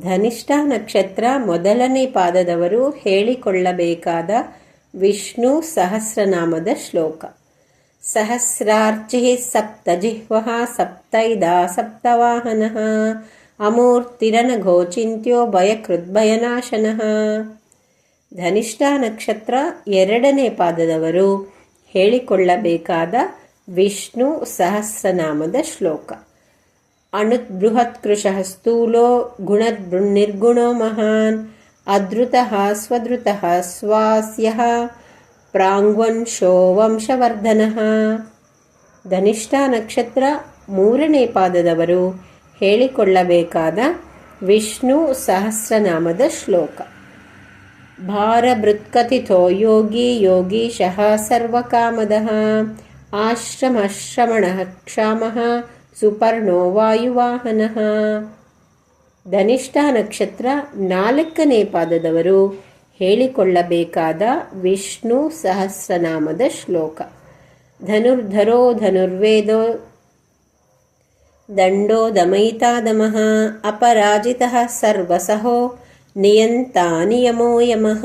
ಧನಿಷ್ಠ ನಕ್ಷತ್ರ ಮೊದಲನೇ ಪಾದದವರು ಹೇಳಿಕೊಳ್ಳಬೇಕಾದ ವಿಷ್ಣು ಸಹಸ್ರನಾಮದ ಶ್ಲೋಕ. ಸಹಸ್ರಾರ್ಚಿ ಸಪ್ತಜಿಹ್ವ ಸಪ್ತೈದಾ ಸಪ್ತವಾಹನಃ ಅಮೂರ್ತಿರನಘೋಚಿಂತ್ಯೋ ಭಯಕೃದ್ಭಯನಾಶನಃ. ಧನಿಷ್ಠ ನಕ್ಷತ್ರ ಎರಡನೇ ಪಾದದವರು ಹೇಳಿಕೊಳ್ಳಬೇಕಾದ ವಿಷ್ಣು ಸಹಸ್ರನಾಮದ ಶ್ಲೋಕ. ಅಣುದ್ಬೃಹತ್ಕೃಶಃ ಸ್ಥೂಲೋ ಗುಣರ್ಗುಣೋ ಮಹಾನ್ ಅದೃತಃ ಸ್ವದೃತಃ ಸ್ವಾಸ್ಯಃ ಪ್ರಾಂಗ್ವಂಶೋ ವಂಶವರ್ಧನಃ ಧನಿಷ್ಠ ನಕ್ಷತ್ರ ಮೂರನೇ ಪಾದದವರು ಹೇಳಿಕೊಳ್ಳಬೇಕಾದ ವಿಷ್ಣು ಸಹಸ್ರನಾಮದ ಶ್ಲೋಕ. ಭಾರಭೃತ್ಕಥಿತೋ ಯೋಗಿ ಯೋಗೀಶಃ ಸರ್ವಕಾಮದಃ. ಆಶ್ರಮಶ್ರಮಣಃ ಕ್ಷಾಮಃ ಸುಪರ್ಣೋ ವಾಯುವಾಹನಃ ಧನಿಷ್ಠ ನಕ್ಷತ್ರ ನಾಲ್ಕನೇ ಪಾದದವರು ಹೇಳಿಕೊಳ್ಳಬೇಕಾದ ವಿಷ್ಣು ಸಹಸ್ರನಾಮದ ಶ್ಲೋಕ. ಧನುರ್ಧರೋ ಧನುರ್ವೇದೋ ದಂಡೋ ದಮಯಿತಾದಮಃ ಅಪರಾಜಿತಃ ಸರ್ವಸಹೋ ನಿಯಂತಾ ನಿಯಮೋ ಯಮಃ.